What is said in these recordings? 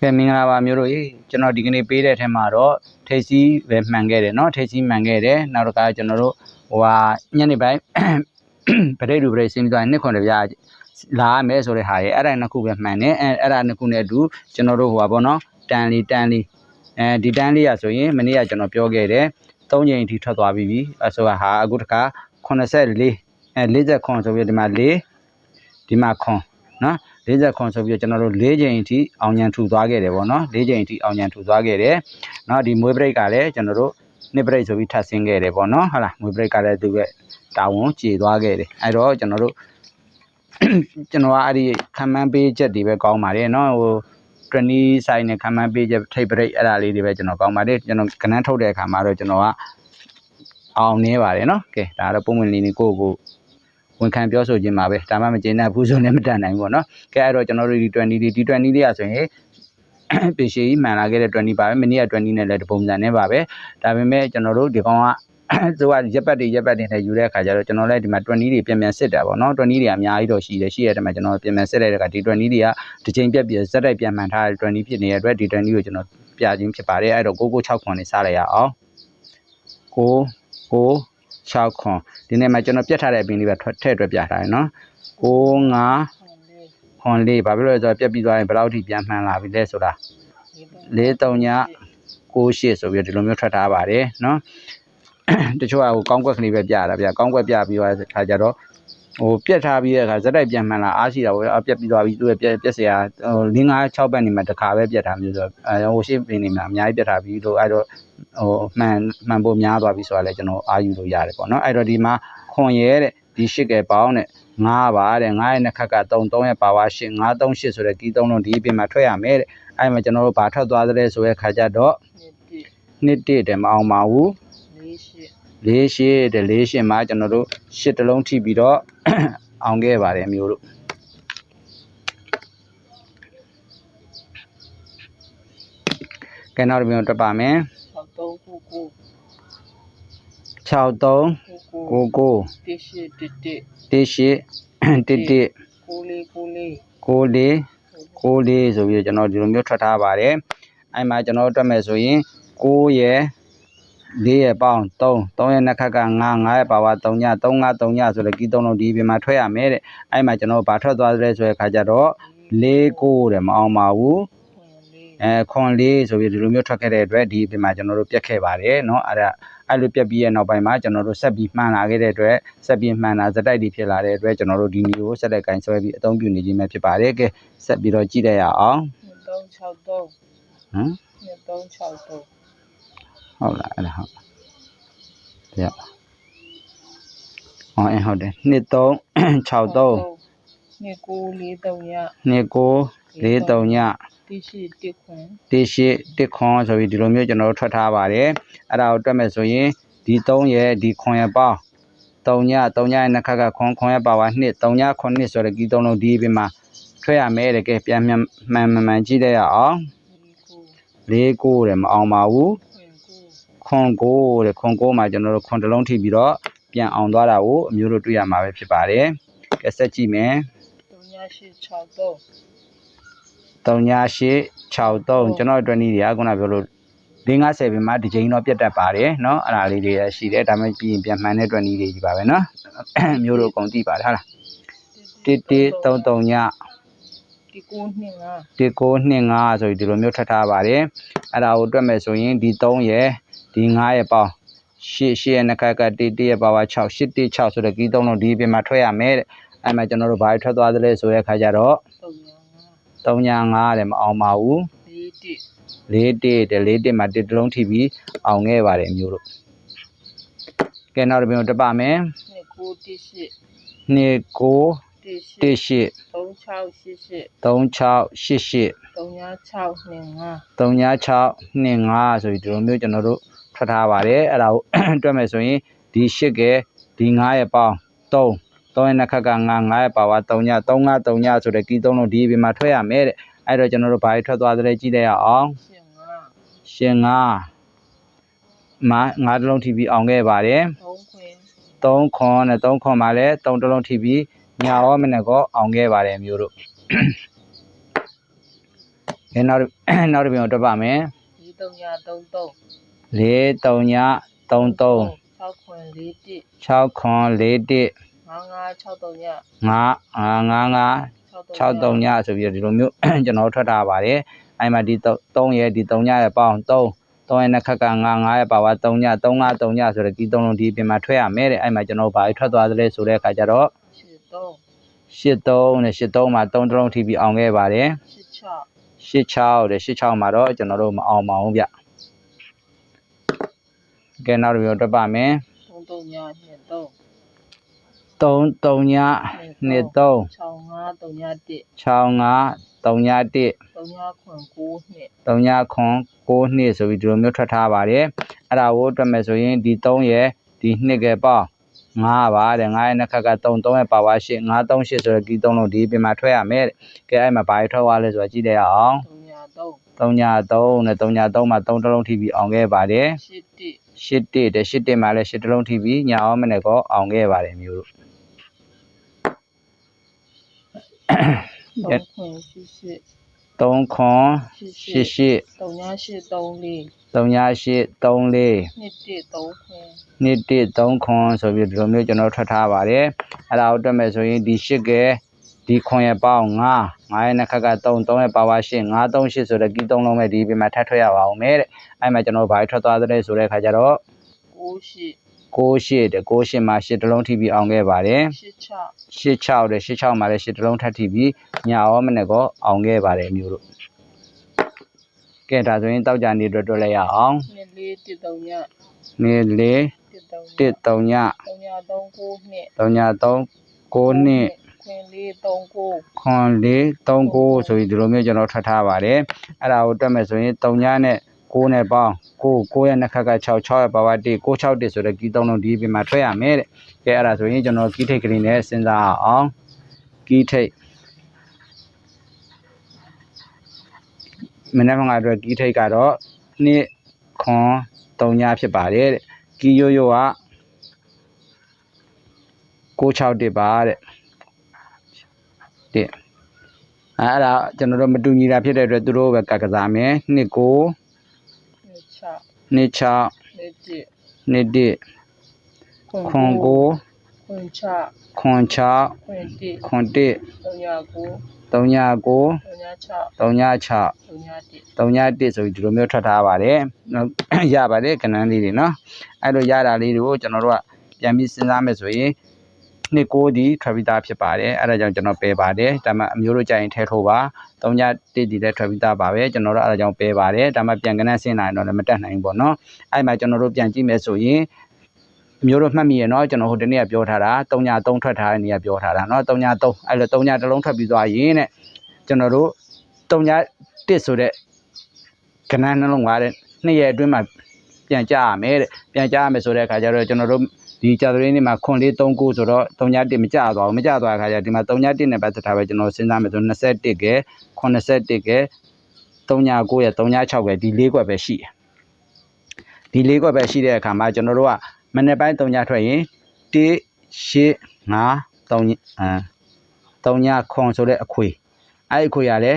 ကဲမင်္ဂလာပါမျိုးတို့ရေကျွန်တော်ဒီကနေ့ပေးတဲ့ထဲမှာတော့ထိတ်စီးပဲမှန်ခဲ့တယ်เนาะထိတ်စီးမှန်ခဲ့တယ်နောက်တစ်ခါကျွန်တော်တို့ဟိုဟာညနေပိုင်း ပရိတ်လူပရိတ်စင်းပြီးသွားရင်နှစ်ခွန်တပြားလာရမယ်ဆိုတဲ့ဟာရေအဲ့ဒါနှစ်ခုပဲမှန်တယ်အဲအဲ့ဒါနှစ်ခုနဲ့အတူကျွန်တော်တို့ဟိုဟာပေါ့နော်တန်လီတန်လီအဲဒီတန်လီရဆိုရင်မနေ့ကကျွန်တော်ပြောခဲ့တယ်၃ချိန်အထိထွက်သွားပြီးပြီအဲဆိုဟာအခုတခါ84အဲ40ခွန်ဆိုပြီးဒီမှာ4ဒီမှာခွ နော်48ဆိုပြီးတော့ကျွန်တော်တို့၄ချိန်အထိအောင်ညံထူသွားခဲ့တယ်ပေါ့နော်၄ချိန်အထိအောင်ညံထူသွားခဲ့တယ်နော်ဒီမွေးဘရိတ်ကလည်းကျွန်တော်တို့နှစ်ဘရိတ်ဆိုပြီးထပ်ဆင်းခဲ့တယ်ပေါ့နော်ဟုတ်လားမွေးဘရိတ်ကလည်းသူကတာဝန်ကျေသွားခဲ့တယ်အဲ့တော့ကျွန်တော်တို့ကျွန်တော်ကအဲ့ဒီခံမှန်းပေးချက်တွေပဲကောင်းပါတယ်နော်ဟို20ဆိုင်နဲ့ခံမှန်းပေးချက်ထိပ်ဘရိတ်အဲ့ဒါလေးတွေပဲကျွန်တော်ကောင်းပါတယ်ကျွန်တော်ကနန်းထုတ်တဲ့အခါမှာတော့ကျွန်တော်ကအောင်နေပါတယ်နော်ကဲဒါတော့ပုံမှန်လေးနေကိုကို ဝန်ခံပြောဆိုခြင်းပါပဲဒါမှမကျေနပ်ဘူးဆိုလည်းမတတ်နိုင်ဘူးပေါ့နော်ကဲအဲ့တော့ကျွန်တော်တို့ဒီ20လေးဒီ20လေးရဆိုရင်ပေရှိကြီးမှန်လာခဲ့တဲ့20ပါပဲမနေ့က20နဲ့လည်းတပုံစံနဲ့ပါပဲဒါပေမဲ့ကျွန်တော်တို့ဒီကောင်ကသူကရက်ပတ်တွေရက်ပတ်တွေနဲ့ယူတဲ့အခါကျတော့ကျွန်တော်လည်းဒီမှာ20တွေပြန်ပြန်စစ်တာပေါ့နော်20တွေအများကြီးတော့ရှိတယ်ရှိရတဲ့မှာကျွန်တော်ပြန်ပြန်စစ်လိုက်တဲ့အခါဒီ20တွေကတစ်ချိန်ပြက်ပြက်ဇက်တိုက်ပြန်မှန်ထားတဲ့20ဖြစ်နေတဲ့အတွက်ဒီ20ကိုကျွန်တော်ပြခြင်းဖြစ်ပါတယ်အဲ့တော့996ခွန်လေးစားလိုက်ရအောင်9 9 6ခွန်ဒီနေ့မှာကျွန်တော်ပြတ်ထားတဲ့အပင်လေးပဲထွက်ထည့်အတွက်ပြထားတယ်နော်9 5ခွန်လေးဘာဖြစ်လို့လဲဆိုတော့ပြက်ပြီးသွားရင်ဘယ်လောက်ထိပြန်မှန်လာပြီလဲဆိုတာ4 3ည9 8ဆိုပြီးဒီလိုမျိုးထွက်ထားပါတယ်နော်တချို့ကဟိုကောင်းကွက်ကလေးပဲပြတာဗျာကောင်းကွက်ပြပြီးသွားတဲ့ခါကျတော့ ဟိုပြက်ထားပြီးတဲ့အခါဇက်တိုက်ပြန်မှန်လာအားရှိတာပေါ့အပြက်ပြီးသွားပြီးသူ့ရဲ့ပြက်ပြက်စရာဟို5 6ပတ်နေမှာတစ်ခါပဲပြက်ထားမျိုးဆိုတော့အဲဟိုရှေ့ပင်နေမှာအများကြီးပြက်ထားပြီးလို့အဲ့တော့ဟိုမှန်မှန်ဖို့များသွားပြီဆိုတာလည်းကျွန်တော်အာယူလို့ရတယ်ပေါ့နော်အဲ့တော့ဒီမှာခွန်ရဲတဲ့ဒီရှစ်ကဲပေါင်းတဲ့9ပါတဲ့9ရဲ့နှစ်ခက်က3 3ရဲ့ပါဝါ8 9 3 8ဆိုတဲ့ကီး3လုံးဒီအပြင်မှာထွက်ရမယ်တဲ့အဲ့မှာကျွန်တော်တို့ဘာထွက်သွားသလဲဆိုတဲ့ခါကျတော့နှစ်တစ်တယ်မအောင်ပါဘူးလေးရှစ်တဲ့လေးရှစ်မှာကျွန်တော်တို့ရှစ်တလုံးထိပြီးတော့ အောင်ခဲ့ပါတယ်မျိုးတို့ကဲနောက်တစ်မျိုးတက်ပါမယ်63 99တစ်ရှိတစ်တစ်တစ်ရှစ်တစ်တစ်ကိုလေးကိုလေးကိုလေးကိုလေးဆိုပြီးတော့ကျွန်တော်ဒီလိုမျိုးထွက်ထားပါတယ်အဲ့မှာကျွန်တော်တို့တွက်မယ်ဆိုရင်9ရယ် 4ရယ်ပေါင်း3 3ရယ်နှစ်ခက်က9 9ရယ်ပါဝါ3ည3 5 3ညဆိုတော့ကီး3လုံးဒီပြင်မှာထွက်ရမယ်တဲ့အဲ့မှာကျွန်တော်ဘာထွက်သွားသလဲဆိုတဲ့ခါကျတော့4 9တဲ့မအောင်ပါဘူး ခွန်လေး အဲခွန်လေးဆိုပြီးဒီလိုမျိုးထွက်ခဲ့တဲ့အတွက်ဒီအပြင်မှာကျွန်တော်တို့ပြတ်ခဲ့ပါတယ်เนาะအဲ့ဒါအဲ့လိုပြတ်ပြီးရဲ့နောက်ပိုင်းမှာကျွန်တော်တို့ဆက်ပြီးမှန်လာခဲ့တဲ့အတွက်ဆက်ပြီးမှန်လာဇက်တိုက်တွေဖြစ်လာတဲ့အတွက်ကျွန်တော်တို့ဒီမျိုးကိုဆက်လက်ကင်ဆွဲပြီးအသုံးပြုနေခြင်းပဲဖြစ်ပါတယ်ကဲဆက်ပြီးတော့ကြည့်လိုက်ရအောင် 2363 ဟမ် 2363 ဟုတ်လားအဲ့ဒါဟုတ်တရားဟောအင်းဟုတ်တယ်2363နှစ်ကိုလေးတုံည2943ညတစ်ရှိတစ်ခွန်တေရှိတစ်ခွန်ဆိုပြီးဒီလိုမျိုးကျွန်တော်တို့ထွက်ထားပါတယ်အဲ့ဒါကိုတွက်မယ်ဆိုရင်ဒီ3ရဲ့ဒီခွန်ရဲ့ပေါင်း3ည3ညရဲ့နှစ်ခက်ကခွန်ခွန်ရဲ့ပါဝါ2 3ညခွန်2ဆိုတဲ့ဒီ3လုံးဒီပြင်မှာထွက်ရမယ်တကယ်ပြန်မှန်မှန်မှန်ကြည့်လိုက်ရအောင်ဒီကို၄9တဲ့မအောင်ပါဘူး ခွန်ကို ခွန်9တဲ့ခွန်9မှာကျွန်တော်တို့ခွန်တစ်လုံးထိပြီးတော့ပြန်အောင်သွားတာကိုအမျိုးတို့တွေ့ရမှာပဲဖြစ်ပါတယ်ကဲဆက်ကြည့်မယ် တုံညရှိ63 3ည863ကျွန်တော်တို့22တွေကခုနပြောလို့550ပြင်မှာဒီချိန်တော့ပြတ်တတ်ပါတယ်เนาะအဲ့ဒါလေးတွေရရှိတယ်ဒါမှပြီးရင်ပြန်မှန်တဲ့22တွေကြီးပါပဲเนาะမျိုးတို့အကုန်သိပါတယ်ဟာလား1133ည ဒီကိုနှစ်ငါ 1925ဆိုပြီးဒီလိုမျိုးထပ်ထားပါတယ်အဲ့ဒါကိုတွက်မယ်ဆိုရင်ဒီ3ရယ် ဒီ5ရယ်ပေါင်းရှစ်ရှစ်ရနှစ်ခက်က1 1ရယ်ပါဝါ6 8 1 6ဆိုတဲ့ကီး3လုံးဒီအပြင်မှာထွက်ရမယ်တဲ့အဲ့မှာကျွန်တော်တို့ဘာထွက်သွားသလဲဆိုတဲ့ခါကျတော့တုံညငါ3ည5တဲ့မအောင်ပါဘူးလေးတစ်လေးတစ်တဲ့လေးတစ်မှာတစ်တလုံးထိပြီးအောင်ခဲ့ပါတယ်မျိုးတို့ကဲနောက်တစ်ပြုံတက်ပါမယ်နှစ်ကိုတစ်ရှိ2 9တစ်ရှိ1 8 3688 3688တုံည6နှစ်ငါ396 25ဆိုပြီးဒီလိုမျိုးကျွန်တော်တို့ ထွက်ထားပါတယ်အဲ့ဒါကိုတွက်မယ်ဆိုရင်ဒီ8ကဲဒီ9ရဲ့ပေါင်း3 3ရဲ့နှစ်ခက်က9 9ရဲ့ပါဝါ3ည3 5 3ညဆိုတဲ့ကီး3လုံးဒီအပြင်မှာထွက်ရမယ်တဲ့အဲ့တော့ကျွန်တော်တို့ဘာတွေထွက်သွားသလဲကြည့်လိုက်ရအောင်ရှင်ငါရှင်9မ9တလုံးထိပြီးအောင်ခဲ့ပါတယ်သုံးခွင်3ခွန်နဲ့3ခွန်မှာလည်း3တလုံးထိပြီးညာရောမနဲ့ကောအောင်ခဲ့ပါတယ်မျိုးတို့ကကဲနောက်တစ်နောက်တစ်ပြန်တော့ပါမယ်ဒီတုံညာသုံးသုံး 4 3ည33 6ခွင်4တစ်6ခွန်4 1 5 5 6တုံညာ5 5 5 6 3ညဆိုပြီးတော့ဒီလိုမျိုးကျွန်တော်ထွက်ထားပါတယ်အဲ့မှာဒီ3ရဲ့ဒီ3ညရဲ့ပေါင်း3 3ရဲ့နှစ်ခက်က9 9ရဲ့ပါဝါ3ည3 5 3ညဆိုတော့ဒီ3လုံးဒီပြင်မှာထွက်ရမယ်တဲ့အဲ့မှာကျွန်တော်ဘာထွက်သွားသလဲဆိုတဲ့အခါကျတော့8 3 83နဲ့83မှာ3တလုံးထိပြီးအောင်ခဲ့ပါတယ်8 6 86တဲ့86မှာတော့ကျွန်တော်တို့မအောင်ပါဘူးဗျ ကဲနောက်တစ်မျိုးတက်ပါမယ်3တုံညာ2 3 3 3ည2 3 6 5တုံညာ1 65 3ည1တုံညာခွင်9နှစ်3ညခွန်6နှစ်ဆိုပြီးဒီလိုမျိုးထွက်ထားပါတယ်အဲ့ဒါကိုတွက်မယ်ဆိုရင်ဒီ3ရဲ့ဒီ2ကပေါင်း5ပါတဲ့9ရဲ့နှစ်ခက်က3 3ရဲ့ပါဝါ8 5 3 8ဆိုတော့ဒီ3လုံးဒီပြင်မှာထွက်ရမယ်တဲ့ကဲအဲ့မှာဘာတွေထွက်သွားလဲဆိုတော့ကြည့်လိုက်ရအောင်တုံညာ3 3ည3နဲ့3ည3မှာ3တလုံးထိပြီးအောင်ခဲ့ပါတယ်8 တစ်ရှစ်တစ်တဲ့ရှစ်တစ်မှာလည်းရှစ်တလုံးထိပြီးညာအောင်မနဲ့ကောအောင်ခဲ့ပါတယ်မျိုးတို့3ခွင်8 3ခွန်ရှစ်ရှစ်တုံညာ8 3 4 3ညာရှစ်3လေးနှစ်တစ်3ခွင်နှစ်တစ်3ခွန်ဆိုပြီးဒီလိုမျိုးကျွန်တော်ထွက်ထားပါတယ်အဲ့ဒါကိုတွက်မယ်ဆိုရင်ဒီရှစ်ကဲ ဒီခွန်ရဲ့ပေါင်း9 9ရဲ့နှစ်ခက်က3 3ရဲ့ပါဝါ8 5 3 8ဆိုတော့ဒီ3လုံးပဲဒီပြင်မှာထပ်ထွက်ရပါအောင်မယ်တဲ့အဲ့မှာကျွန်တော်ဘာထွက်သွားသလဲဆိုတဲ့အခါကျတော့9 8 6ရှစ်တဲ့6ရှစ်မှာရှစ်တလုံးထိပြီးအောင်ခဲ့ပါတယ်8 6ရှစ်6တဲ့ရှစ်6မှာလည်းရှစ်တလုံးထပ်ထိပြီးညာရောမနဲ့ကောအောင်ခဲ့ပါတယ်မျိုးတို့ကဲဒါဆိုရင်တောက်ကြနေအတွက်တွက်လိုက်ရအောင်နှစ်လေးတစ်တုံညာနေလေးတစ်တုံညာ1 3ညတုံညာ3 9နှစ်3ည3 9နှ စ်ခွင်လေး3 9ခွန်လေး3 9ဆိုပြီးဒီလိုမျိုးကျွန်တော်ထွက်ထားပါတယ်အဲ့ဒါကိုတွက်မယ်ဆိုရင်3ညနဲ့6နဲ့ပေါင်း9 9ရဲ့နှစ်ခက်က6 6ရဲ့ပါဝါ1 6 6တဆိုတော့ကီး3လုံးဒီပြင်မှာထွက်ရမယ်တဲ့ကဲအဲ့ဒါဆိုရင်ကျွန်တော်ကီးထိတ်ကလေးနဲ့စဉ်းစားအောင်ကီးထိတ်မနေ့ကအတွက်ကီးထိတ်ကတော့နှစ်ခွန်3ညဖြစ်ပါတယ်တဲ့ကီးရိုးရိုးက661ပါတဲ့ တဲ့အဲ့ဒါကျွန်တော်တို့မတူညီတာဖြစ်တဲ့အတွက်သူတို့ပဲကတ်ကစားမယ်နှစ်9 6နှစ်6နှစ်တစ်နှစ်1ခွန်9ခွင်6ခွန်6ခွင်တစ်ခွန်1တုံညာ9 3ည9တုံညာ6 3ည6တုံညာ1 3ည1ဆိုပြီးဒီလိုမျိုးထွက်ထားပါတယ်နော်ရပါတယ်ကဏ္ဍလေးတွေနော်အဲ့လိုရတာလေးတွေကိုကျွန်တော်တို့ကပြန်ပြီးစဉ်းစားမယ်ဆိုရင် နှစ်ကိုဒီထွက်ပြီးသားဖြစ်ပါတယ်အဲ့ဒါကြောင့်ကျွန်တော်ပယ်ပါတယ်ဒါမှအမျိုးတို့ကြရင်ထဲထိုးပါ3ည1ဒီလည်းထွက်ပြီးသားပါပဲကျွန်တော်တို့အဲ့ဒါကြောင့်ပယ်ပါတယ်ဒါမှပြန်ကဏ္ဍဆင်းလာရင်တော့လည်းမတက်နိုင်ဘူးပေါ့နော်အဲ့မှာကျွန်တော်တို့ပြန်ကြည့်မယ်ဆိုရင်အမျိုးတို့မှတ်မိရနော်ကျွန်တော်ဟိုတနေ့ကပြောထားတာ3ည3ထွက်ထားတဲ့နေရာပြောထားတာနော်3ည3အဲ့လို3ညတစ်လုံးထွက်ပြီးသွားရင်တဲ့ကျွန်တော်တို့3ည1ဆိုတဲ့ကဏ္ဍနှလုံးပါတဲ့နှစ်ရက်အတွင်းမှာပြန်ကြရမယ်တဲ့ပြန်ကြရမယ်ဆိုတဲ့အခါကျတော့ကျွန်တော်တို့ ဒီကြာသပတေးနေ့မှာခွန်လေး39ဆိုတော့31မကြသွားဘူးမကြသွားတဲ့အခါကျဒီမှာ31နဲ့ပတ်သက်တာပဲကျွန်တော်စဉ်းစားမယ်ဆို21ကဲ81ကဲ39ရဲ့36ကဲဒီ၄ခွက်ပဲရှိတယ်ဒီ၄ခွက်ပဲရှိတဲ့အခါမှာကျွန်တော်တို့ကမနေ့ပိုင်း3ထွက်ရင်1 8 5 3အဲ3ခွန်ဆိုတဲ့အခွေအဲ့ဒီအခွေရလဲ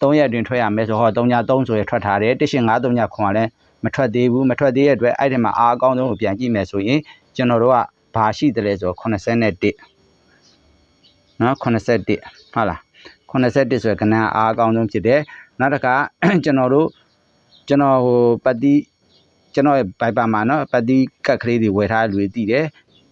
3ရက်တွင်ထွက်ရမယ်ဆိုဟော3ည3ဆိုရထွက်ထားတယ်1ရှင်5 3ညခွန်ကလည်းမထွက်သေးဘူးမထွက်သေးတဲ့အတွက်အဲ့ဒီမှာအားအကောင်းဆုံးကိုပြန်ကြည့်မယ်ဆိုရင် ကျွန်တော်တို့ကဘာရှိတယ်လဲဆိုတော့81နော်81ဟုတ်လား81ဆိုရကဏ္ဍအားအကောင်းဆုံးဖြစ်တယ်နောက်တစ်ခါကျွန်တော်တို့ကျွန်တော်ဟိုပတ်တိကျွန်တော်ရဲ့ဘိုက်ပါမှာနော်ပတ်တိကတ်ကလေးတွေဝယ်ထားတဲ့လူတွေတည်တယ်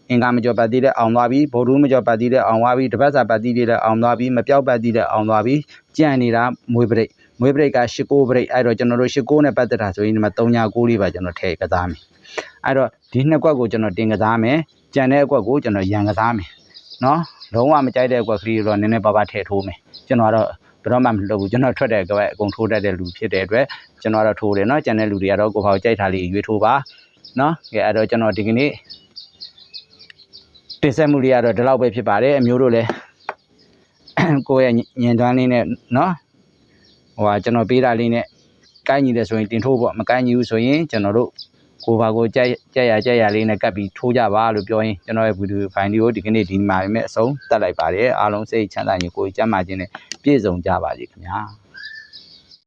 အင်္ဂါမကျော်ပတ်တိလည်းအောင်သွားပြီဗိုလ်ရူးမကျော်ပတ်တိလည်းအောင်သွားပြီတပတ်စာပတ်တိလည်းအောင်သွားပြီမပြောက်ပတ်တိလည်းအောင်သွားပြီကြံ့နေတာမွေးပရိတ်မွေးပရိတ်က၈ကိုပရိတ်အဲ့တော့ကျွန်တော်တို့၈ကိုနဲ့ပတ်သက်တာဆိုရင်ဒီမှာ3ညာ9လေးပါကျွန်တော်ထည့်ကစားမယ် အဲ့တော့ဒီနှစ်ကွက်ကိုကျွန်တော်တင်ကစားမယ်ကြံတဲ့အကွက်ကိုကျွန်တော်ရန်ကစားမယ်နော်လုံးဝမကြိုက်တဲ့အကွက်ကလေးတော့နည်းနည်းပါးပါးထည့်ထိုးမယ်ကျွန်တော်ကတော့ဘယ်တော့မှမလုပ်ဘူးကျွန်တော်ထွက်တဲ့ကွက်အကုန်ထိုးတတ်တဲ့လူဖြစ်တဲ့အတွက်ကျွန်တော်ကတော့ထိုးတယ်နော်ကြံတဲ့လူတွေကတော့ကိုယ့်ဘာကိုကြိုက်တာလေးရွေးထိုးပါနော်ကဲအဲ့တော့ကျွန်တော်ဒီကနေ့တင်ဆက်မှုလေးကတော့ဒီလောက်ပဲဖြစ်ပါတယ်အမျိုးတို့လည်းကိုယ့်ရဲ့ညင်သွမ်းလေးနဲ့နော်ဟိုဟာကျွန်တော်ပေးတာလေးနဲ့ကိုင်းညီတယ်ဆိုရင်တင်ထိုးပေါ့မကိုင်းညီဘူးဆိုရင်ကျွန်တော်တို့ ကိုဘာကိုကြက်ကြက်ရကြက်ရလေးနဲ့ကပ်ပြီးထိုးကြပါလို့ပြောရင်ကျွန်တော်ရဲ့ဗီဒီယိုဖိုင်လေးကိုဒီကနေ့ဒီမှာပဲအဆုံးတက်လိုက်ပါတယ်အားလုံးစိတ်ချမ်းသာရင်ကိုယ်ကျမ်းမာခြင်းနဲ့ပြည့်စုံကြပါစေခင်ဗျာ